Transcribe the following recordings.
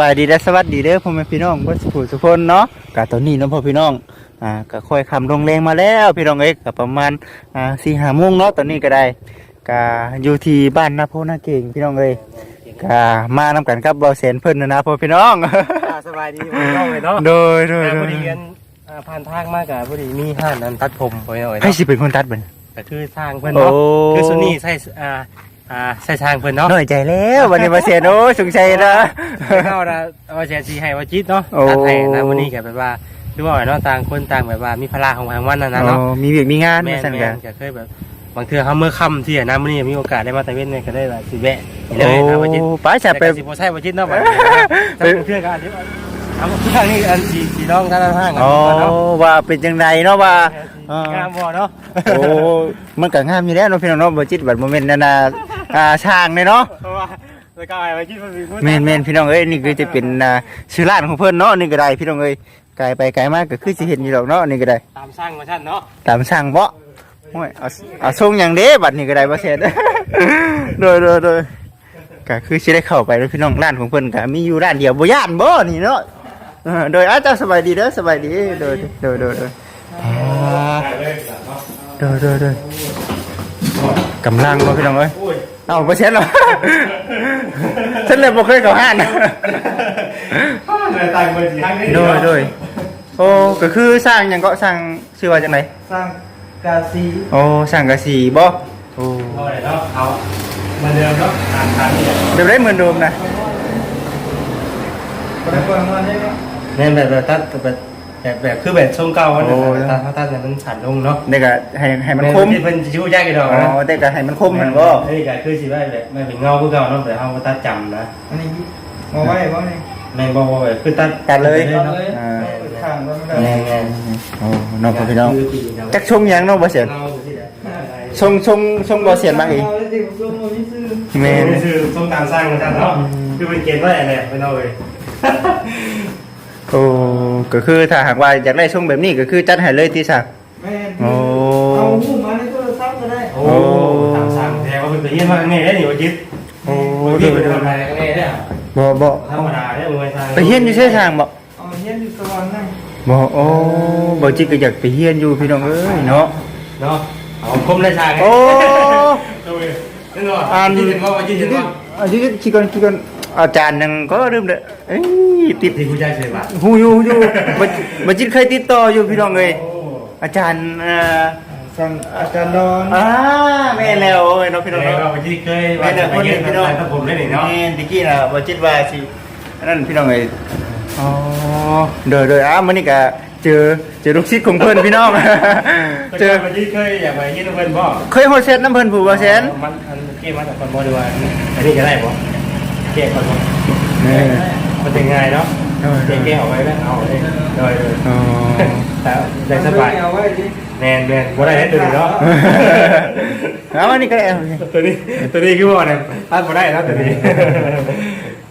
บายดีและสวัสดีเด้อพ่อแม่พี่น้องบ่สุขสุคนเนาะกะตอนนี้เนาะพ่อพี่น้องอ่าก็ค่อยคำลงแรงมาแล้วพี่น้องเอ้ยก็ประมาณอ่า4 5โมงเนาะตอนนี้ก็ได้ก็อยู่ที่บ้านนาโพนาเก่งพี่น้องเอ้ยก็มานำกันกับเบาแสนเพิ่นนะนะพ่อพี่น้องอ่าสบายดีพี่น้องเลยเนาะโดยโดยแต่โดพอยดีกันอ่าผ่านทางมากกับพอดีมีห้านนั้นตัดผมไปหน่อยให้เนาะสิเป็นคนตัดเบิ่นก็คือสร้างเพิ่นโอ้เนาะคือซุนี่ใส่อ่า อ่าใส่ทางเพิ่นเนาะน้อยใจแล้ววันนี้มาแสนโอ้ยสงสัยนะเข้านะเอาแชร์ซีให้ว่าจิตเนาะโอ้ตัดให้นะวันนี้ก็แบบว่าคือว่าเนาะต่างคนต่างแบบว่ามีพละของทางวันนั่นนะเนาะโอ้มีเวียกมีงานแม่มาสั่นแม่กันก็เคยแบบบางเทื่อเขาเมื่อค่ำที่นะมื้อนี้มีโอกาสได้มาตะเวนเนี่ยก็ได้แบบสิแวะนี่เลยนะว่าจิตโอ้ป้าจะไปแต่ก็สิบ่ใช่ว่าจิตเนาะบัดนี้ถ้าเป็นเพื่อนกันอันนี้เอาคือทางนี้อันสีสีน้องท่านห้างกันอ๋อเนาะว่าเป็นจังไดเนาะว่าอ่างงามบ่เนาะโอ้มันก็งามอยู่แล้วเนาะพี่น้องเนาะบ่จิตบัดโมเมนต์นั่นน่ะ อ่าช่างเลยเนาะเพราะว่าแล้วก็ไอ้ไว้คิดว่ามีคนแม่นแม่นพี่น้องเอ้ยนี่คือจะเป็นอ่าชื่อร้านของเพิ่นเนาะนี่ก็ได้พี่น้องเอ้ยไกลไปไกลมากก็คือสิเห็นอยู่ดอกเนาะนี่ก็ได้ ตามสร้างมาชั้นเนาะตามช่างบ่โอ้ยเอาเอาส่งหยังเด้บัดนี้ก็ได้บ่เสร็จ โดยโดยโดยก็คือสิได้เข้าไปแล้วพี่น้องร้านของเพิ่นก็มีอยู่ร้านเดียวบ่ย่านบ่นี่เนาะเออโดยอาจารย์สบายดีเด้อสบายดีโดยโดยโดยโดยอ่าเด้อเด้อเด้อกำลังบ่พี่น้องเอ้ย เอ้าบ่เช็ดหรอฉันเลยบ่เคยเข้าห้านนะเลยต่างไปสิทางนี้โดยโดยโอ้ก็คือสร้างหยังก็สร้างชื่อว่าจังไดสร้างกาซีโอ้สร้างกะสีบ่โอ้เอาเลยเนาะเอามาเดิมเนาะตามทางนี้เดี๋ยวได้เหมือนเดิมนะคนละคนมาได้ไหมแม่นแบบแบบตัดแบบ แบบแบบคือแบบทรงเก่าอันนั้นตัดตัดเนี่ยมันสั่นลงเนาะเด็กก็ให้ให้มันคมที่เพิ่นชิวยากอีดอกอ๋นะอเด็กก็ให้มันคมมันบ่เฮ้ยก็คือสิว่าแบบไม่เป็นเงาคือเก่าเนาะแต่เฮาตัดจำนะอันนี้มาไว้บ้างนี่แม่นบ่ว่าแบบคือตัดตัดเลยเอาเนาะเลยอ่าข้างก็ไม่ได้แม่นแม่นโอ้น้องพ่อพี่น้องคือปีเนาะจักชงหยังเนาะบ่เสียนเงาสิได้ชงชงชงบ่เสียนมาอีกเอาเลยดิลงมานี่ซื้อแม่แม่นนคือทรงตามสร้างมาซั่นเนาะคือเป็นเกณฑ์ว่าอะไรเพิ่นเอาเลย โอ้ก็คือถ้าหากว่าอยากได้ชงแบบนี้ก็คือจัดให้เลยที่สั่งแม่โอ้เอาหูมาในโทรศัพท์ก็ได้โอ้ตามสร้างแท้ว่าเป็นไปเยี่ยมมากแน่ได้นี่ว่าจิตโอ้ที่ดูเป็นดูคนไทยแน่ได้บ่บ่ธรรมดาได้มวยทางไปเฮียนอยู่ใช่ทางบ่เอาเฮียนอยู่สวรรค์นั่งบ่โอ้บ่จิตก็อยากไปเฮียนอยู่พี่น้องเอ้ยเนาะเนาะเอาคมได้ทางโอ้ดูนั่นว่าอ่านจิตเห็นว่าจิตเห็นว่าอาทิตย์คิดก่อนคิดก่อน อาจารย์นึงก็ลืมเด้อเอ้ยติดที่ผู้ชายเฉยป่ะฮู้อยู่ฮู้อยู่บ่บ่จิตเคยติดต่ออยู่พี่น้องเอ้ยอาจารย์เอ่อสั่งอาจารย์นอนอ่าแม่นแล้วโอ้ยเนาะพี่น้องเราเนาะจิตเคยแม่นแล้วคนนี้พี่น้องถ้าผมได้เนาะแม่นตะกี้น่ะบ่จิตว่าสิอันนั้นพี่น้องเอ้ยอ๋อเด้อเด้ออ้ามื้อนี้ก็เจอเจอลูกศิษย์ของเพิ่นพี่น้อง เจเจออมาจิตเคยอยากไปยินเพื่อนบ่เคยโฮดเซตน้ำเพิ่นผู้บ่แซนมันอันเกมมาจากคนบ่ดีว่าอันนี้จะได้บ่ เกมคนบ่นี่มันเป็นง่ายเนาะเกมเกมเอาไว้แล้วเอาเลยโดยอ๋อแต่ได้สบายเอาไว้ดิแมนแมนบ่ได้ตัวนี้เนาะเอาอันนี้ก็ได้เอาตัวนี้ตัวนี้คือว่าเนี่ยท่านบ่ได้แล้วตัวนี้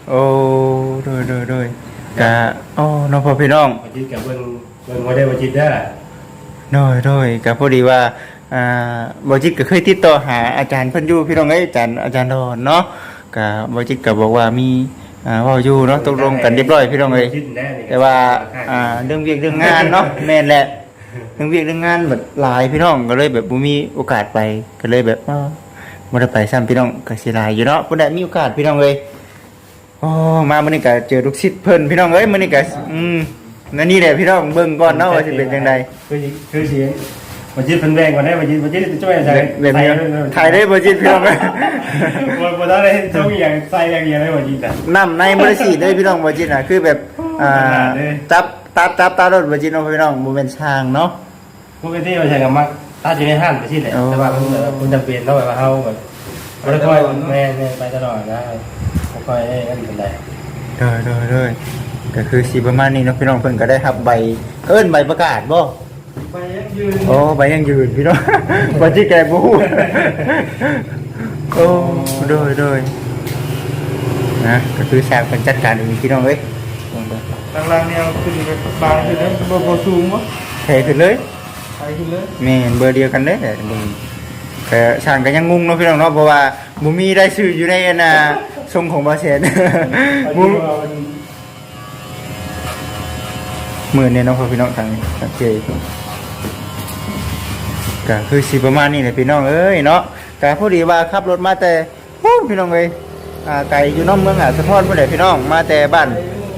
โอ้โดยโดยโดยกะอ๋อน้องพ่อพี่น้องบ่จิตกับเบิ่งเบิ่งบ่ได้บ่จิตเด้อโดยโดยกะพอดีว่าอ่าบอจิตก็เคยติดต่อหาอาจารย์เพิ่นอยู่พี่น้องเอ้ยอาจารย์อาจารย์ดอนเนาะ กะบอจิตก็บอกว่ามีอ่าเว้าอยู่เนาะตกลงกันเรียบร้อยพี่น้องเอ้ยจิตแน่นี่แต่ว่าอ่าเรื่องเวียกเรื่องงานเนาะแม่นแหละเรื่องเวียกเรื่องงานแบบหลายพี่น้องก็เลยแบบบ่มีโอกาสไปก็เลยแบบเอ้าบ่ได้ไปซ้ำพี่น้องก็สิหลายอยู่เนาะบ่ได้มีโอกาสพี่น้องเอ้ยโอ้มามื้อนี้ก็เจอลูกศิษย์เพิ่นพี่น้องเอ้ยมื้อนี้ก็อืมนั่นนี่แหละพี่น้องเบิ่งก่อนเนาะว่าสิเป็นจังได คือคือสิ บ่จิตเพิ่นแบ่งก่อนได้บ่จิตบ่จิตจะช่วยใส่แบบนี้ถ่ายได้บ่จิตพี่น้องเอ้ยบ่บ่ได้ช่วยอย่างใส่อย่างเดียวได้บ่จิตอะน้ำในบริสีได้พี่น้องบ่จิตน่ะคือแบบอ่าขนาดเลยจับตับจับตารถบ่จิตเนาะพี่น้องบ่แม่นช่างเนาะปกติว่าใช้กับมักตัดอยู่ในห้างไปที่แหละอ๋อแต่ว่ามันแบบมันจำเป็นเนาะแบบว่าเฮาแบบบ่ได้ค่อยแม่นๆไปตลอดนะบ่ค่อยได้กันปานใดเด้อเด้อเด้อก็คือสิประมาณนี้เนาะพี่น้องเพิ่นก็ได้รับใบเอิ้นใบประกาศบ่ ไปยังยืนโอ้ใบยังยืนพี่น้องบ่จิตแกบ่ฮู้โอ้เด้อเด้อนะก็คือสร้างเพิ่นจัดการเองพี่น้องเอ้ยทางล่างเนี่ยเอาขึ้นไปบางขึ้นเลยบ่บ่สูงวะเทขึ้นเลยไปขึ้นเลยแม่นเบอร์เดียวกันเด้แต่มึงแต่ช่างก็ยังงงเนาะพี่น้องเนาะเพราะว่าบ่มีได้ชื่ออยู่ในอันน่ะทรงของบาเซนมุบ่มมือเนี่ยเน้องพ่อพี่น้องทางนี้สังเกต ก็คือสิประมาณนี้แหละพี่น้องเอ้ยเนาะก็พอดีว่าขับรถมาแต่พูนพี่น้องเอ้ยอ่าไกลอยู่น้องเมืองอะสะพอนเมื่อไหร่พี่น้องมาแต่บ้าน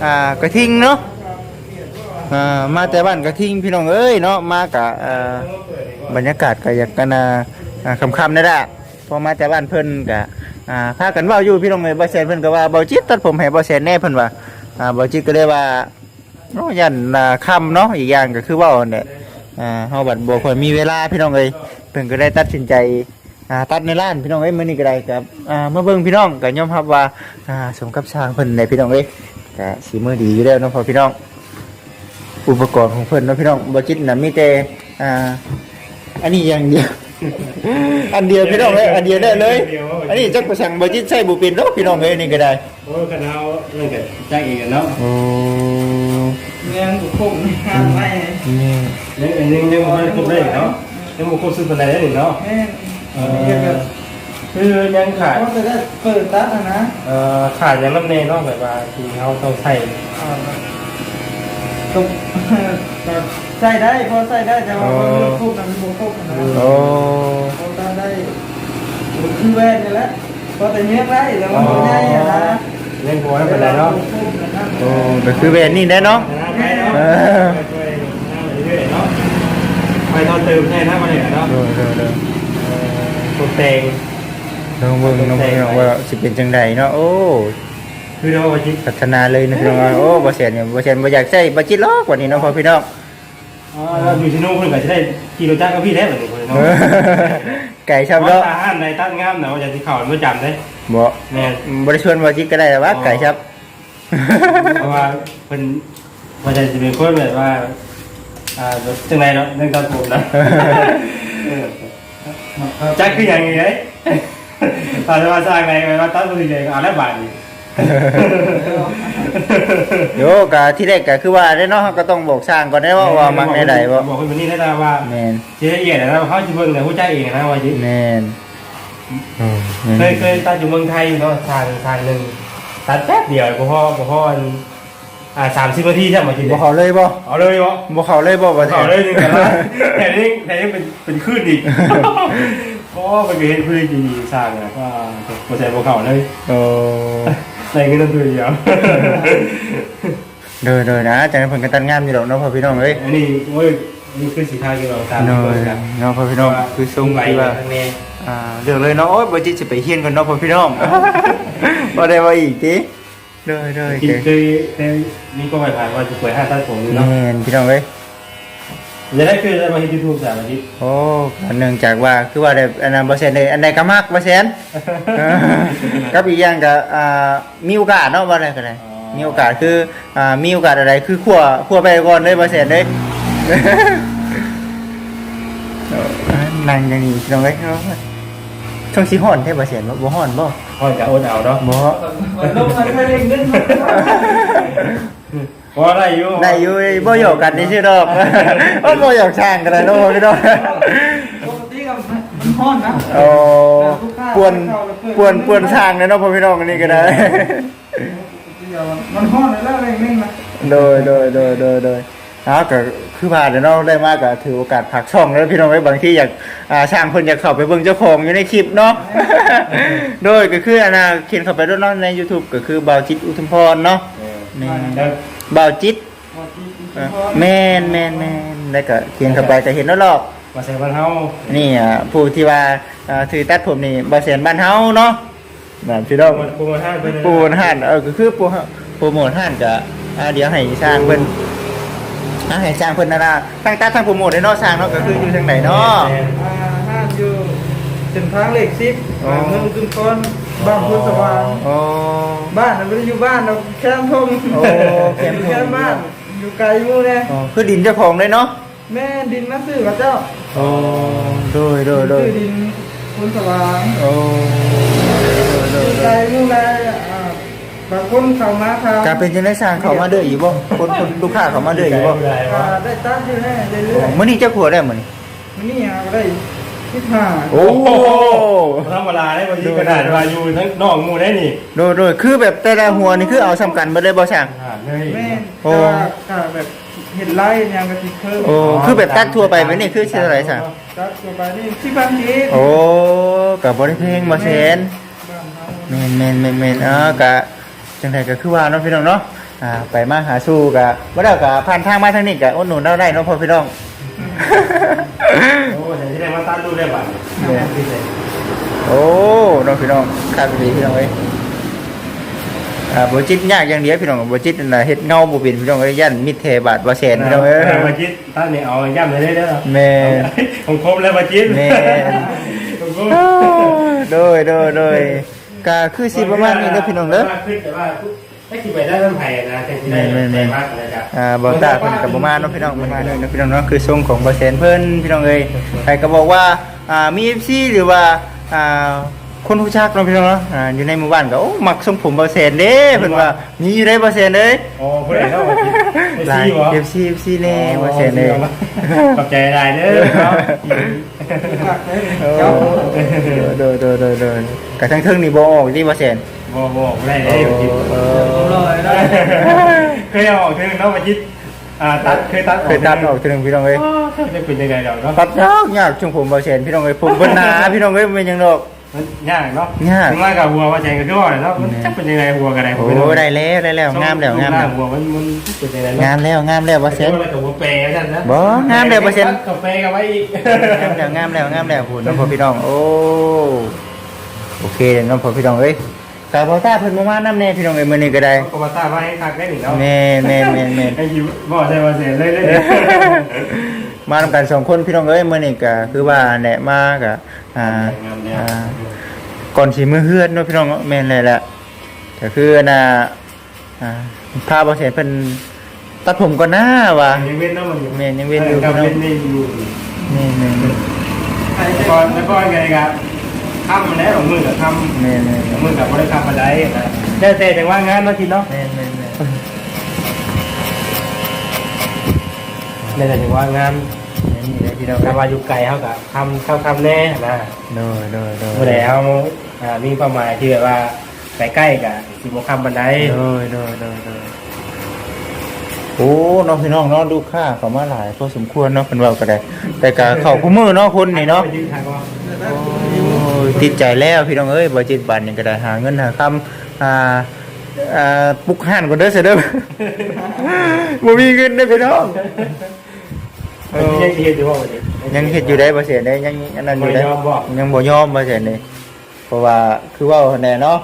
อ่ากระทิงเนาะอ่ามาแต่บ้านกระทิงพี่น้องเอ้ยเนาะมากะอ่าบรรยากาศก็อยากกันอ่าคำๆนี่แหละพอมาแต่บ้านเพิ่นกะอ่าพากันว่าอยู่พี่น้องเอ้ยบ่แซนเพิ่นก็ว่าบาจิตตัดผมให้บ่แซนแน่เพิ่นว่าอ่าบาจิตก็เลยว่าเนาะยันอ่าคำเนาะอีกอย่างก็คือว่าเนี่ย อ่าเฮาบัดบ่ค่อยมีเวลาพี่น้องเอ้ยเพิ่นก็ได้ตัดสินใจอ่าตัดในร้านพี่น้องเอ้ยมื้อนี้ก็ได้ครับอ่ามาเบิ่งพี่น้องก็ยอมรับว่าอ่าสมกับสร้างเพิ่นได้พี่น้องเอ้ยก็สิมือดีอยู่แล้วเนาะพอพี่น้อง อุปกรณ์ของเพิ่นเนาะพี่น้องบ่จิตน่ะมีแต่อ่าอันนี้อย่างเดียว อันเดียวพี่น้องเอ้ยอันเดียวได้เลย อันนี้จักประสังบ่จิตใช้บ่เป็นเนาะพี่น้องเอ้ยนี่ก็ได้ โอ้กันเอาเรื่องกับจ้างเองเนาะ โอ้ เงี้ยบุกพุ่งห้ามไม่นี่ยังยังยังไม่ครบเลยเนาะยังไม่ครบสุดปันใดได้หนึ่งเนาะคือยังขาดก็จะได้เปิดตัดนะเอ่อขาดยังน้ำเนยเนาะแบบว่าที่เขาต้องใส่ก็ใส่ได้พอใส่ได้แต่ว่าคู่กันบุกคู่กันนะโอ้ตาได้คือแว่นนี่แหละพอแต่เนี้ยได้แต่ว่าไม่ได้อะนะ เล่นบัวไม่เป็นไรเนาะโอ้ก็คือเวรนี่แน่เนาะไปเนาะช่วยเรื่อยๆเนาะไปตอนเติมให้นะมาเลยเนาะโดยโดยโดยตัวเตงน้องเบิ่งน้องเบิ่งว่าสิเป็นจังไดเนาะโอ้คือเราจิตพัฒนาเลยนะพี่น้องโอ้บ่แซ่นเนี่ยบ่แซ่นบ่อยากใช้บ่จิตหรอกว่านี้เนาะพ่อพี่น้องเราอยู่ที่นู้นเพื่นก็จะได้ขี่รถจักรกับพี่ได้เหมือนกัน เอเนาะอไก่ชอบว่าเนาะตาห้ามในตั้งงามนะว่าจะที่เขาเมื่อจำได้บ่แม่บ่ได้ชวนบ่จิตก็ได้แต่ว่าไก่ชอบเพราะว่าเป็นว่าจะเป็นคนแบบว่าอ่าจังไรเนาะเรื่องตัดผมนะจักคืออย่างนี้เลยตอนจะมาสร้างอะไรมาตัดผมเลยก็อ่านแล้วบาทนี่ โยก็ที่แรกก็คือว่าได้เนาะเราก็ต้องบอกสร้างก่อนได้ว่าว่ามักในใดบ่บอกคนนี้ได้แล้วว่าแม่นเจ๊ละเอียดนะเขาจะเบิ่งแต่ผู้ใจเองนะว่าจิแม่นโอ้เคยเคยตัดอยู่เมืองไทยเนาะทางทางหนึ่งตัดแป๊บเดียวพ่อพ่ออ่าสามสิบนาทีใช่ไหมจิบ่เข้าเลยบ่เอาเลยวะบ่เข้าเลยบ่บ่เอาเลยนึงกันละแต่นี่แต่นี่เป็นเป็นคลื่นอีกเพราะว่ามันเห็นคลื่นดีๆสร้างนะว่าโปรเซสโปรเขาเลยโอ้ ใส่เงินตัวเดียวเด้อเด้อนะจังนั้นเพิ่นก็ตัดงามอยู่ดอกเนาะพ่อพี่น้องเอ้ย อันนี้โอ้ยนี่คือสีทางที่เราตามเนาะเนาะพ่อพี่น้องคือทรงไหลที่ว่า ทางนี้อ่าเรื่องเลยเนาะโอ๊ยบ่จิตสิไปเฮียนกันเนาะพ่อพี่น้อง บ่ได้ว่าอีกติเด้อเด้อกินเด้อคือนี่ก็ไปผ่านว่าจะเปิดห้าตัดผมเนาะ แม่นพี่น้องเอ้ย จะได้คือได้มาที่ยูทูบสามอาทิตย์โอ้ก็เนื่องจากว่าคือว่าได้อันนั้นบ่แซ่นได้อันใดก็มักบ่แซ่นเออกับอีกอย่างก็อ่ามีโอกาสเนาะว่าได้ก็ได้มีโอกาสคืออ่ามีโอกาสอะไรคือขั่วขั่วไปก่อนเลยบ่แซ่นเด้เออนั่งอย่างนี้พี่น้องเอ้ยเนาะช่วงสิฮ้อนแท้บ่แซ่นบ่บ่ฮ้อนบ่พ่อจะโอนเอาเนาะบ่มันต้องมันไม่เร่งเงินเพราะอะไรอยู่ได้อยู่บ่หยอกกันนี่ชื่อดอกว่าบ่หยอกช่างกันเลยเนาะพี่น้องปกติกับมันห้อนนะโอ้ปวนปวนปวนช่างเลยเนาะพ่อพี่น้องอันนี้ก็ได้มันห้อนแล้วเร่งเร่งนะโดยโดยโดยโดยโดยอ้าวก็คือผ่านเดี๋ยวเราได้มากก็ถือโอกาสผักช่องแล้วพี่น้องไว้บางที่อยากอ่าช่างคนอยากเข้าไปเบิ่งเจ้าของอยู่ในคลิปเนาะโดยก็คืออันน่ะเขียนเข้าไปด้วยเนาะใน YouTube ก็คือบ่าวจิตอุทุมพรเนาะนี่ แล้วบ่าวจิตเออแม่นแม่นแม่นแล้วก็เขียนเข้าไปก็เห็นแล้วหรอกมาใส่บ้านเฮานี่อะผู้ที่ว่าอ่าถือตัดผมนี่บ่เสียนบ้านเฮาเนาะนั่นพี่น้องโปรโมชั่นเป็นปูนห่านเออก็คือปูโปรโมทห่านก็อ่าเดี๋ยวให้สร้างเพิ่นอ่าให้สร้างเพิ่นนะนะตั้งตาทั้งโปรโมทได้เนาะสร้างเนาะก็คืออยู่ทางไหนเนาะอ่าห้ามอยู่เส้นทางเลขสิบอ๋อเมืองจุนก้อน บ้านพุทธสว่างโอ้บ้านเราไม่ได้อยู่บ้านเราแคมป์ทงโอ้แคมป์ทงอยู่แคมป์บ้านอยู่ไกลมู่แน่อ๋อคือดินเจ้าของเลยเนาะแม่ดินมาซื้อกับเจ้าโอ้โดยโดยโดยซื้อดินพุทธสว่างโอ้โดยอยู่โดไกลยมู่แน่อ่าบางคนเข้ามาทางการเป็นจังได๋สร้างเขามาเด้ออีกบ่คนคนลูกค้าเขามาเด้ออีกบ่อ่าได้ตัดอยู่แน่เรื่อยมื้อนี้เจ้าขัวได้มื้อนี้ๆนี่หาก็ได้ ที่ห้าโอ้โอ้ธรรมดาได้บางทีกระดาษว่าอยู่ทั้งนอกหมู่ได้นี่โดยโดยคือแบบแต่ละหัวนี่คือเอาสำคัญบ่ได้บ่ช่างอ่าเลยแม่นโอ้แต่ว่าก็แบบเห็นไล่ยังกะทิเพิ่มโอ้คือแบบตัดทั่วไปไหมนี่คือชื่ออะไรช่างตัดตัวไปนี่ที่บางทีโอ้กับ่ได้เพลงบ่แซนบ้านเขาแม่นแม่นแม่นแม่นเออกะจังไดก็คือว่าเนาะพี่น้องเนาะอ่าไปมาหาสู่กะบ่ได้กะผ่านทางมาทางนี้กะอุดหนุนเราได้เนาะพ่อพี่น้องโอ้ยที่ได้ มาตัดรูปได้บ้างโอ้น้องพี่น้องครับดีพี่น้องเอ้ยอ่าบ่จิตยากอย่างเดียวพี่น้องบ่จิตนั่นน่ะเฮ็ดเงาบ่เป็นพี่น้องเอ้ยยันมิดเทบาทบ่แสนพี่น้องเอ้ยมาจิตท่านนี่เอาย่ำเลยได้เด้อแม่ผมครบแล้วมาจิตแม่ผมครบโดยโดยโดยก็คือสิประมาณนี้เด้อพี่น้องเด้อ ขึ้นแต่ว่าถ้าขี่ไปได้ต้นไผ่นะแต่ที่ได้แม่นแม่นมากเลยครับอ่าบ่ตาเพิ่นก็บ่มาเนาะพี่น้องประมาณนี้เนาะพี่น้องเนาะคือทรงของบ่แสนเพิ่นพี่น้องเอ้ยใครก็บอกว่าอ่ามี FC หรือว่าอ่าคนรู้จักเนาะพี่น้องเนาะอ่าอยู่ในหมู่บ้านก็โอ้มักทรงผมบ่แสนเด้เพิ่นว่ามีอยู่ได้บ่แสนเด้ยโอ้ผู้ใดเข้ามาจิตหลายซี่วะ FC FC แน่บ่แสนเด้ขอบใจหลายเด้อครับหลักเลยโอ้เจ้าโดยโดยโดยโดยกระทั่งเทิงนี่บ่ออกที่บ่แสนบ่บ่ได้ได้จิตเอลอย ได้เคยเอาออกทีนึงเนาะมาจิตอ่าตัดเคยตัดเคยตัดออกเทิงพี่น้องเอ้ยจะเป็นยังไงดอกเนาะตัดยากยากช่วงผมบ่แสนพี่น้องเอ้ยผมเบิ่นหนาพี่น้องเอ้ยมันยังดอกมันยากเนาะยากถึงว่ากับหัวว่าแจงกันด้วยเนาะมันจะเป็นยังไงหัวกันไหนโอ้ได้แล้วได้แล้วงามแล้วงามแล้วหัวมันมันเป็นยังไงงามแล้วงามแล้วบ่แสนกับหัวเปย์กันนะบ่งามแล้วบ่แสนกับเปย์กันไว้อีกงามแล้วงามแล้วงามแล้วพูดน้องพ่อพี่น้องโอ้โอเคเด้อน้องพ่อพี่น้องเอ้ย กาบ่ตาเพิ่นบ่มานำแน่พี่น้องเอ้ยมื้อนี้ก็ได้กบตาไว้ให้คักได้หนิเนาะแม่นแม่นแม่นแม่น ไอ้ยิวบอกใช่ว่าเสียเลยเลยมานำกันสองคนพี่น้องเอ้ยมื้อนี้ก็คือว่าแหละมาก็อ่าอ่า ก่อนสิมือเฮือนเนาะพี่น้องเนาะแม่นเลยแหละก็คือน่ะอ่าพาบ่เสียเพิ่นตัดผมก่อนหน้าว่ะ ยังเว้นเนาะมันอยู่แม่นยังเว้นอยู่กับพี่น้องเว้นนี่อยู่นี่แม่นใครแล้วจะก็แล้วก็ไงครับ ทำมาแล้วของมือกับทำแม่นแม่นของมือกับไม่ได้ทำมาได้นะได้แต่แต่ว่างานเนาะทีเนาะแม่นแม่นแม่นได้แต่ว่างานนี่แหละพี่น้องแต่ว่าอยู่ไกลเขากับทำเข้าทำแน่นะโดยโดยโดยเมื่อไหร่เขาอ่ามีเป้าหมายที่แบบว่าไปใกล้กับสิบโมงคำบันไดโดยโดยโดยโดยโอ้น้องพี่น้องเนาะดูค่าเข้ามาหลายพอสมควรเนาะเพิ่นเว้าก็ได้แต่ก็เข้าคู่มือเนาะคนนี่เนาะ ไปยืนทางว่าโอ้ย ติดใจแล้วพี่น้องเอ้ยบ่จิตบันนี่ก็ได้หาเงินหาคำอ่าอ่าปลุกห่านก่อนเด้อเสียเด้อบ่มีเงินเด้อพี่น้องเออยังเฮ็ดอยู่ว่าวันนี้ยังเฮ็ดอยู่ได้บ่เสียได้ยังอันนั้นอยู่ได้บ่ยอมบ่ยังบ่ยอมบ่เสียนี่เพราะว่าคือเว่าแน่เนาะ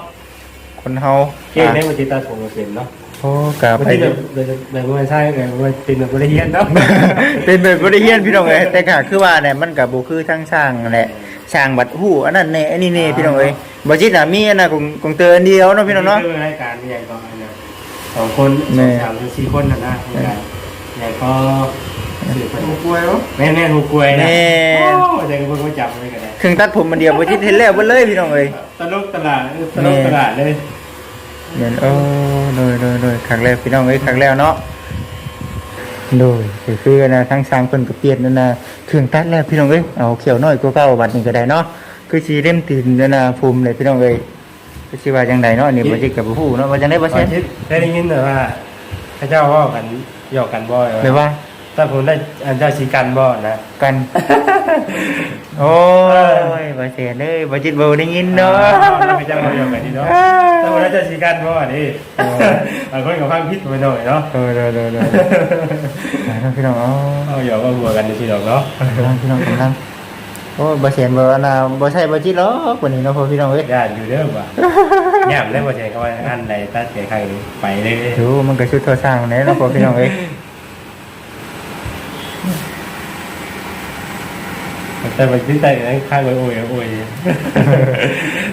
คนเฮาเก่งได้อะวันที่ตาผมเป็นเนาะโอ้กะวันไปที่แบบแบบมันใช่แบบมันเป็นแบบบริเฮียนเนาะเป็นแบบบ่ได้เฮียนพี่น้องเอ้ยแต่ก็คือว่าเนี่ยมันก็บ่คือทั้งสร้างนั่นแหละ สร้างบัดฮู้อันนั้นแน่อันนี้แน่พี่น้องเอ้ยบ่จิตน่ะมีอันน่ะของของเตือนเดียวเนาะพี่น้องเนาะรายการใหญ่ประมาณนี้สองคนสองสามถึงสี่คนนะนะใหญ่ใหญ่ก็สื่อถูกป่วยวะแม่แม่หูกลวยนะแม่โอ้เด็กเพิ่งมาจับเลยกันได้เครื่องตัดผมมันเดียวบ่จิตเห็นแล้วเบ่เลยพี่น้องเอ้ยตลกตลาดตลกตลาดเลยเดี๋ยวโอ้โดยโดยโดยครั้งแรกพี่น้องเอ้ยครั้งแรกเนาะ โดยก็คือนะทั้งสร้างเพิ่นก็เปลี่ยนนั่นน่ะเครื่องตัดแล้วพี่น้องเอ้ยเอาเขียวน้อยกว่าเก่าบัดนี้ก็ได้เนาะคือสิเล่มตีนนั่นน่ะภูมิเลยพี่น้องเอ้ยคือสิว่าจังไดเนาะนี่บ่จิตก็บ่ฮู้เนาะว่าจังได๋บ่ตอเซ็นนที่ได้ยินแต่ว่าพระเจ้าว่ากันหยอกกันบ่อยแปลว่า ถ้าผมได้อันเจ้าสีกันบ่นะ กัน โอ้ยบ่เซ็นเอ้ยบ่จิตบ่ได้ยินเนาะพระเจ้าว่าหยอกกันนี่เนาะถ้าผมได้เจ้าสีกันบ่นี่บางคนกับฟังผิดไปหน่อยเนาะโดยโดยโดยโดยพี่น้องอ๋อเอาหยอกว่าหัวกันในที่ดอกเนาะกำลังพี่น้องกำลังโอ้ยบ่เสียนบ่อันน่ะบ่ใช่บ่จิตหรอกวันนี้เนาะพ่อพี่น้องเอ้ยญาติอยู่เด้อว่ะยามได้บ่ใช่เขาว่าอันใดตัดใจใครไปเลยดูมันก็ชุดโทรสร้างแน่เนาะพ่อพี่น้องเอ้ย แต่มันขึ้นใจนั้นข้างโอ้ยโอ้ยโอ้ย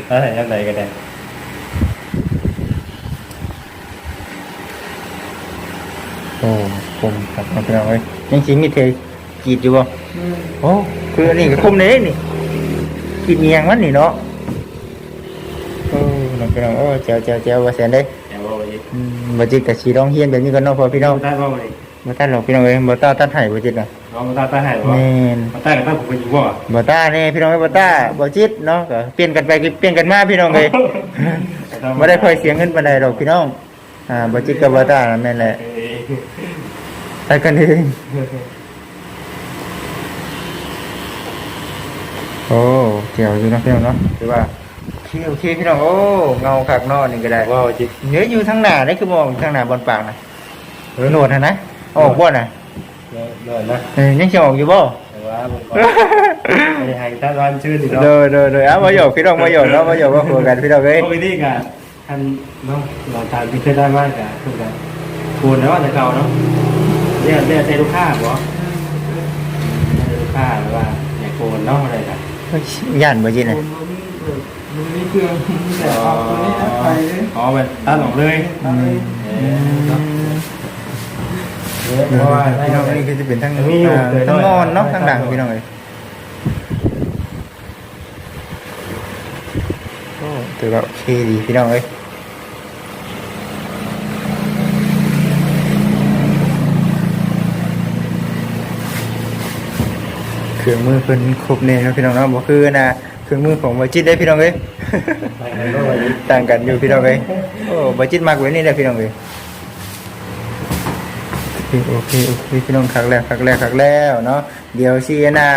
แล้วไหนยังไงก็ได้โอ้ผมครับพ่อพี่น้องเอ้ยยังสิมีเทกรีดอยู่บ่อืมโอ้คืออันนี้ก็คุมเด้นี่กรีดเงียงมันนี่เนาะโอ้น้องพี่น้องโอ้แจ๋วแจ๋วแจ๋วบ่เสียนเด้แต่ว่าวันนี้อืมบ่จิตก็สิร้องเฮียนแบบนี้กันเนาะพ่อพี่น้องได้ว่าวันนี้บ่ตัดหรอกพี่น้องเอ้ยบ่ต้าตัดให้บ่จิตน่ะบ น้องมาตาตาหายแมวะนมาตากับตาผมไปอยู่บ่บ่ต้าแน่พี่น้องเอ้ยบ่ต้าบ่จิตเนาะก็เปลี่ยนกันไปเปลี่ยนกันมาพี่น้องเอ้ยบ่ได้ค่อยเสียเงินปานใดดอกพี่น้อง อ่าบ่จิตกับบ่ต้านั่นแม่นแหละไปกันเองโอ้เกี่ยวอยู่เนาะพี่น้องเนาะถือว่าโอเคโอเคพี่น้องโอ้เงาคักเนาะนี่ก็ได้ว้าวจิตเหนืออยู่ทางหน้านี่คือมองทางหน้าบนปากนะเออโหนดนะนะเอาออกบ่น่ะ เดินนะเออยังจะออกอยู่บ่ แต่ว่าไม่ได้ให้ตาร้อนชื่นอีกเนาะยเดยเดยเอามาหยอกพี่น้องมาหยอกเนาะมาหยอกมาคุยกันพี่น้องเอ้ยปกติกับท่านเนาะเราทานที่เคยได้มากกับทุกท่านคูณแล้วว่าแต่เก่าเนาะเรียกเรียกใจลูกค้าบ่ใจลูกค้าหรือว่าอย่าโกนเนาะอะไรกันย่านบ่จิน่ะมันมีเครื่องแต่ออกตัวนี้นะไปเลยอ๋อเป็นตัดออกเลย เอาเลย เพราะว่าพี่น้องนี่คือจะเป็นทั้งมีอยู่อ่าทั้งงอนเนาะทั้งหลังพี่น้องเอ้ยโอ้ถือว่าโอเคดีพี่น้องเอ้ยเครื่องมือเพิ่นครบแน่เนาะพี่น้องเนาะบ่คือนะเครื่องมือของบ่จิตได้พี่น้องเอ้ยต่างกันอยู่พี่น้องเอ้ยโอ้บ่จิตมากกว่านี้แหละพี่น้องเอ้ย โอเคโอเคโอเคพี่น้องครั้งแรกครั้งแรกครั้งแล้วเนาะเดี๋ยวสินะ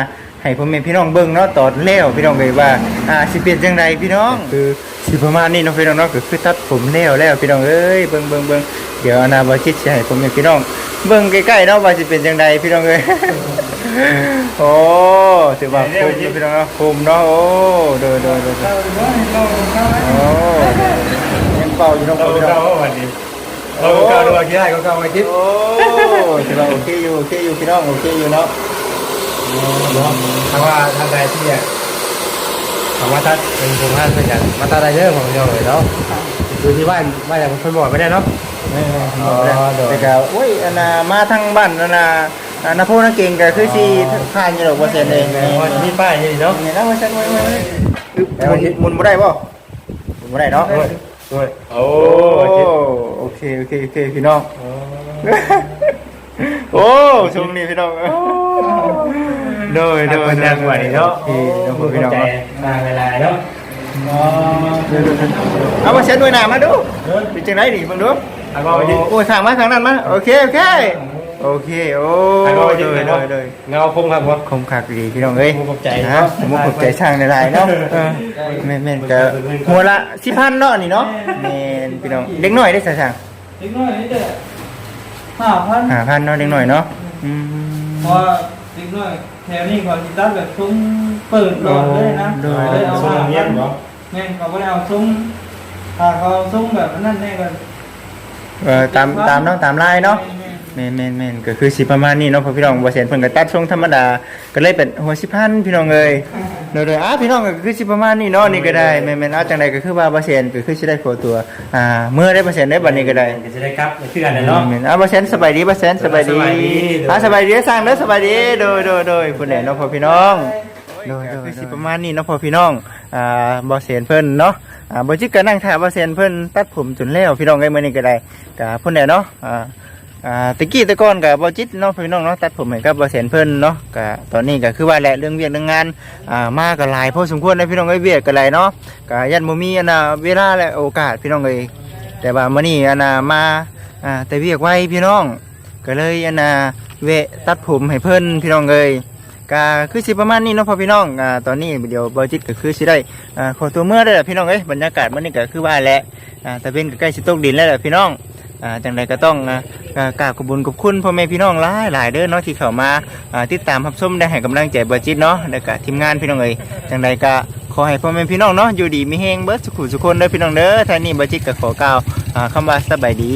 ให้พ่อแม่พี่น้องเบิ่งเนาะตอนแล้วพี่น้องเอ้ยว่าอ่าสิเป็นจังไดพี่น้องคือสิประมาณนี้เนาะพี่น้องเนาะก็คือตัดผมแล้วแล้วพี่น้องเอ้ยเบิ่งเบิ่งเบิ่งเดี๋ยวอนาบ่จิตสิให้พ่อแม่พี่น้องเบิ่งใกล้ๆเนาะว่าสิเป็นจังไดพี่น้องเอ้ยโอ้ถือว่าคมพี่น้องเนาะคมเนาะโอ้โดยโดยโดยเข้าเลยว่าให้เข้าเข้าไหมโอ้ยังเป่าอยู่น้องพี่น้องวันนี้ เราเก่าด้วยกี่ได้ก็เก่าไว้ทิพย์โอ้ถือว่าโอเคอยู่โอเคอยู่พี่น้องโอเคอยู่เนาะทางว่าทางใดที่เนี่ยคำว่าตัดเป็นโครงสร้างเป็นอย่างมาตัดอะไรเยอะของเราเลยเนาะคือที่บ้านบ้านอย่างคนบอกไม่ได้เนาะอ๋อโดยแต่ก็โอ้ยอันน่ะมาทางบ้านอันน่ะอันน่ะพูดนักเก่งก็คือสิผ่านอยู่ดอกเปอร์เซ็นต์เองแม่ว่าที่ป้ายนี่เนาะนี่นะว่าฉันไว้ไว้ไว้อึ๊บหมุนหมุนบ่ได้บ่หมุนบ่ได้เนาะโอ้ เคโอเคโอเคพี่น้องโอ้ชมนี่พี่น้องโดยโดยคนดังกว่านี้เนาะโอเคน้องพี่น้องใจมาเวลาเนาะเอามาเช็ดด้วยหน้ามาดูเป็นจังไรดิมึงดูเอาก็ไปดิโอ้ยทางมาทางนั้นมาโอเคโอเค โอเค โอ้เอาก็ไปดิโดยโดยโดยเงาคงครับวะคมคักดีพี่น้องเอ้ยผมขอบใจนะเนาะผมขอบใจช่างในลายๆเนาะเออแม่นแม่นก็หัวละสิพันเนาะนี่เนาะแม่นพี่น้องเด็กน้อยได้อช่างเล็กน้อยนี่เด้อห้าพันห้าพันเนาะเด็กน้อยเนาะอืมเพราะว่าเล็กน้อยแถวนี้เขาจิตัดแบบซุ้มเปิดหลอดเลยนะโดยเลยเอาส่งห้าเงียพับนเนาะแม่นเขาไม่ได้เอาซุ้มถ้าเขาเอาซุ้มแบบนั้นแน่กันเออตามตามเนาะตามลายเนาะ แม่นแม่นแม่นก็คือสิประมาณนี้เนาะเพอพี่น้องบ่เสียนเพิ่นก็ตัดทรงธรรมดา ก็เลยเป็นหัวสิพันพี่น้องเอ้ยโดยๆอะพี่น้องก็คือสิประมาณนี้เนาะนี่ก็ได้แม่นๆเอาจังไดก็คือว่าบ่เสียนก็คือสิได้ขอตัวอ่าเมื่อได้บ่เสียนได้บัดนี้ก็ได้จะได้ครับชื่อกันเนาะแม่นๆอะบ่เสียนสบายดีบ่เสียนสบายดีสบายดีอะสบายดีสร้างเด้อสบายดีโดยโดยโดยผู้ใดเนาะพ่อพี่น้องโดยคือสิประมาณนี้เนาะพ่อพี่น้องอ่าบ่เสียนเพิ่นเนาะอ่าบ่จิกก็นั่งท่าบ่เสียนเพิ่นตัดผมจนแล้วพี่น้องเอ้ยมื้อนี้ก็ได้ก็พุ่นแหละเนาะอ่า อ่าตะกี้ตะก่อนก็บ่จิตเนาะพี่น้องเนาะตัดผมให้กับบ่เสนเพิ่นเนาะก็ตอนนี้ก็คือว่าแหละเรื่องเวียกเรื่องงานอ่ามาก็หลายพอสมควรนะพี่น้องเอ้ยเวียกก็หลายเนาะก็ยันบ่มีอันน่ะเวลาและโอกาสพี่น้องเอ้ยแต่ว่ามื้อนี้อันน่ะมาอ่าแต่เวียกไว้พี่น้อง ก็เลยอันน่ะเวะตัดผมให้เพิ่นพี่น้องเอ้ยก็คือสิประมาณนี้เนาะพ่อพี่น้องอ่าตอนนี้เดี๋ยวบอจิตก็คือสิได้อ่าขอตัวเมื่อได้แหละพี่น้องเอ้ยบรรยากาศมันนี่ก็คือว่าแหละอ่าแต่เป็นก็ใกล้สิตกดินแล้วแหละพี่น้อง อ่าจังใดก็ต้องอ่ากราบขอบคุญขอบคุณพ่อแม่พี่น้องหลายหลายเด้อเนาะที่เข้ามาอ่าติดตามรับชมได้ให้กำลังใจบอจิตเนาะแล้วก็ทีมงานพี่น้องเอ้ยจังใดก็ขอให้พ่อแม่พี่น้องเนาะอยู่ดีมีแฮงเบิดสุขุสุขคนเด้อพี่น้องเด้อท่านนี้บอจิตก็ขอกล่าวอ่าคำว่าสบายดี